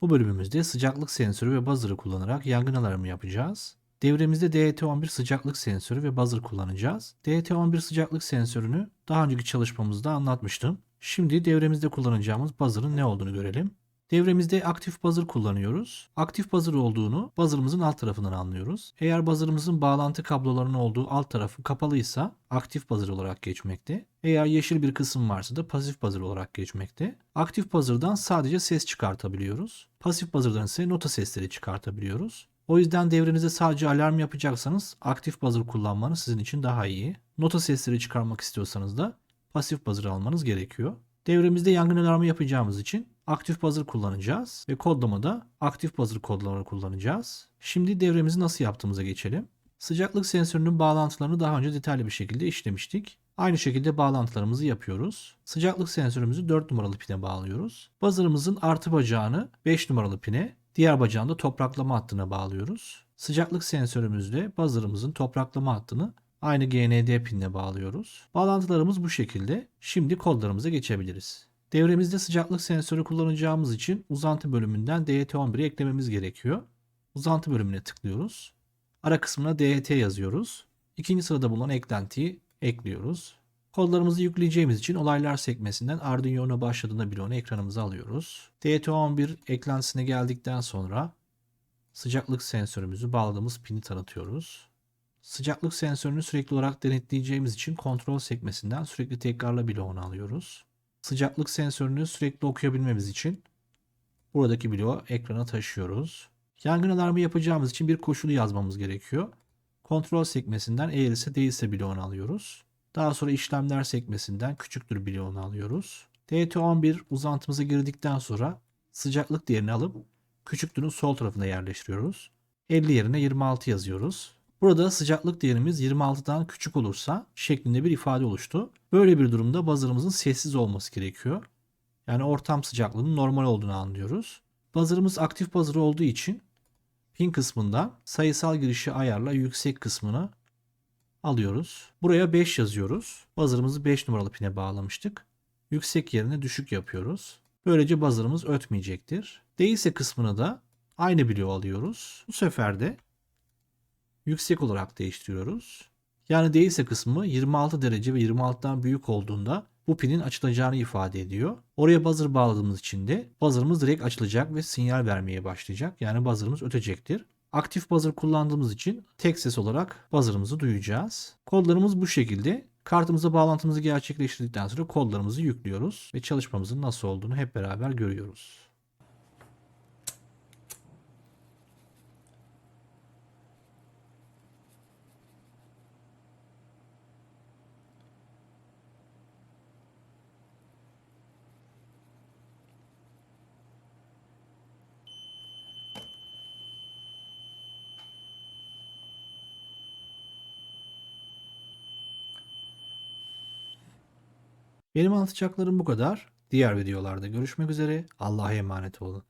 Bu bölümümüzde sıcaklık sensörü ve buzzer'ı kullanarak yangın alarmı yapacağız. Devremizde DHT11 sıcaklık sensörü ve buzzer kullanacağız. DHT11 sıcaklık sensörünü daha önceki çalışmamızda anlatmıştım. Şimdi devremizde kullanacağımız buzzer'ın ne olduğunu görelim. Devremizde aktif buzzer kullanıyoruz. Aktif buzzer olduğunu buzzer'ımızın alt tarafından anlıyoruz. Eğer buzzer'ımızın bağlantı kablolarının olduğu alt tarafı kapalıysa aktif buzzer olarak geçmekte. Eğer yeşil bir kısım varsa da pasif buzzer olarak geçmekte. Aktif buzzer'dan sadece ses çıkartabiliyoruz. Pasif buzzer'dan ise nota sesleri çıkartabiliyoruz. O yüzden devrenizde sadece alarm yapacaksanız aktif buzzer kullanmanız sizin için daha iyi. Nota sesleri çıkarmak istiyorsanız da pasif buzzer almanız gerekiyor. Devremizde yangın alarmı yapacağımız için aktif buzzer kullanacağız ve kodlamada aktif buzzer kodlamaları kullanacağız. Şimdi devremizi nasıl yaptığımıza geçelim. Sıcaklık sensörünün bağlantılarını daha önce detaylı bir şekilde işlemiştik. Aynı şekilde bağlantılarımızı yapıyoruz. Sıcaklık sensörümüzü 4 numaralı pine bağlıyoruz. Buzzer'ımızın artı bacağını 5 numaralı pine, diğer bacağını da topraklama hattına bağlıyoruz. Sıcaklık sensörümüzde buzzer'ımızın topraklama hattını aynı GND pinine bağlıyoruz. Bağlantılarımız bu şekilde. Şimdi kodlarımıza geçebiliriz. Devremizde sıcaklık sensörü kullanacağımız için uzantı bölümünden DHT11'i eklememiz gerekiyor. Uzantı bölümüne tıklıyoruz. Ara kısmına DHT yazıyoruz. İkinci sırada bulunan eklentiyi ekliyoruz. Kodlarımızı yükleyeceğimiz için olaylar sekmesinden Arduino'na başladığında bir onu ekranımıza alıyoruz. DHT11 eklentisine geldikten sonra sıcaklık sensörümüzü bağladığımız pini tanıtıyoruz. Sıcaklık sensörünü sürekli olarak denetleyeceğimiz için kontrol sekmesinden sürekli tekrarla bloğunu alıyoruz. Sıcaklık sensörünü sürekli okuyabilmemiz için buradaki bloğu ekrana taşıyoruz. Yangın alarmı yapacağımız için bir koşulu yazmamız gerekiyor. Kontrol sekmesinden eğer ise değilse bloğunu alıyoruz. Daha sonra işlemler sekmesinden küçüktür bloğunu alıyoruz. DT11 uzantımıza girdikten sonra sıcaklık değerini alıp küçüktürün sol tarafına yerleştiriyoruz. 50 yerine 26 yazıyoruz. Burada sıcaklık değerimiz 26'dan küçük olursa şeklinde bir ifade oluştu. Böyle bir durumda buzzer'ımızın sessiz olması gerekiyor. Yani ortam sıcaklığının normal olduğunu anlıyoruz. Buzzer'ımız aktif buzzer olduğu için pin kısmında sayısal girişi ayarla yüksek kısmını alıyoruz. Buraya 5 yazıyoruz. Buzzer'ımızı 5 numaralı pine bağlamıştık. Yüksek yerine düşük yapıyoruz. Böylece buzzer'ımız ötmeyecektir. Değilse kısmını da aynı bloğu alıyoruz. Bu sefer de yüksek olarak değiştiriyoruz. Yani değilse kısmı 26 derece ve 26'dan büyük olduğunda bu pinin açılacağını ifade ediyor. Oraya buzzer bağladığımız için de buzzer'ımız direkt açılacak ve sinyal vermeye başlayacak. Yani buzzer'ımız ötecektir. Aktif buzzer kullandığımız için tek ses olarak buzzer'ımızı duyacağız. Kodlarımız bu şekilde. Kartımıza bağlantımızı gerçekleştirdikten sonra kodlarımızı yüklüyoruz ve çalışmamızın nasıl olduğunu hep beraber görüyoruz. Benim anlatacaklarım bu kadar. Diğer videolarda görüşmek üzere. Allah'a emanet olun.